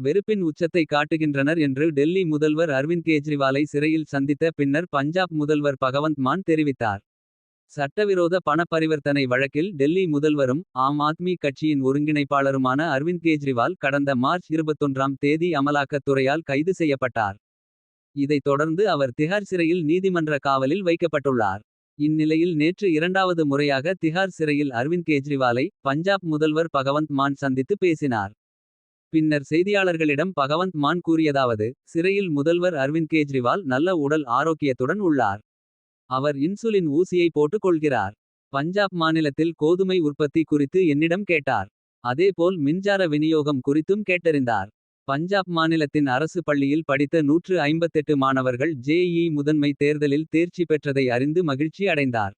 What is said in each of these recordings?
வெறுப்பின் உச்சத்தை காட்டுகின்றனர் என்று டெல்லி முதல்வர் அரவிந்த் கெஜ்ரிவாலை சிறையில் சந்தித்த பின்னர் பஞ்சாப் முதல்வர் பகவந்த் மான் தெரிவித்தார். சட்டவிரோத பண பரிவர்த்தனை வழக்கில் டெல்லி முதல்வரும். ஆம் ஆத்மி கட்சியின் ஒருங்கிணைப்பாளருமான அரவிந்த் கெஜ்ரிவால். கடந்த மார்ச் 21ஆம் தேதி அமலாக்கத் துறையால் கைது செய்யப்பட்டார். இதைத் தொடர்ந்து அவர் திஹார் சிறையில் நீதிமன்ற காவலில் வைக்கப்பட்டுள்ளார். இந்நிலையில் நேற்று இரண்டாவது முறையாக திஹார் சிறையில் அரவிந்த் கெஜ்ரிவாலை. பஞ்சாப் முதல்வர் பகவந்த் மான் சந்தித்து பேசினார். பின்னர் செய்தியாளர்களிடம் பகவந்த் மான் கூறியதாவது. சிறையில் முதல்வர் அரவிந்த் கெஜ்ரிவால் நல்ல உடல் ஆரோக்கியத்துடன் உள்ளார். அவர் இன்சுலின் ஊசியை போட்டுக் கொள்கிறார். பஞ்சாப் மாநிலத்தில் கோதுமை உற்பத்தி குறித்து என்னிடம் கேட்டார். அதேபோல் மின்சார விநியோகம் குறித்தும் கேட்டறிந்தார். பஞ்சாப் மாநிலத்தின் அரசு பள்ளியில் படித்த 158 மாணவர்கள் ஜேஇ முதன்மை தேர்தலில் தேர்ச்சி பெற்றதை அறிந்து மகிழ்ச்சி அடைந்தார்.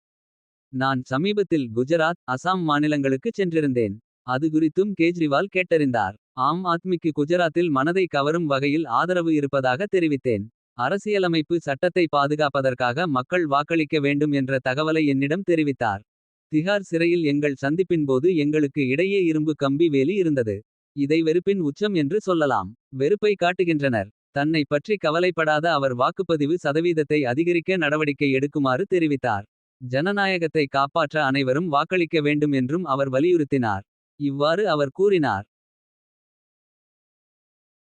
நான் சமீபத்தில் குஜராத் அசாம் மாநிலங்களுக்குச் சென்றிருந்தேன். அது குறித்தும் கேஜ்ரிவால் கேட்டறிந்தார். ஆம் ஆத்மிக்கு குஜராத்தில் மனதை கவரும் வகையில் ஆதரவு இருப்பதாக தெரிவித்தேன். அரசியலமைப்பு சட்டத்தை பாதுகாப்பதற்காக மக்கள் வாக்களிக்க வேண்டும் என்ற தகவலை என்னிடம் தெரிவித்தார். திஹார் சிறையில் எங்கள் சந்திப்பின் போது எங்களுக்கு இடையே இரும்பு கம்பி வேலி இருந்தது. இதை வெறுப்பின் உச்சம் என்று சொல்லலாம். வெறுப்பை காட்டுகின்றனர். தன்னை பற்றி கவலைப்படாத அவர் வாக்குப்பதிவு சதவீதத்தை அதிகரிக்க நடவடிக்கை எடுக்குமாறு தெரிவித்தார். ஜனநாயகத்தை காப்பாற்ற அனைவரும் வாக்களிக்க வேண்டும் என்றும் அவர் வலியுறுத்தினார். இவ்வாறு அவர் கூறினார்.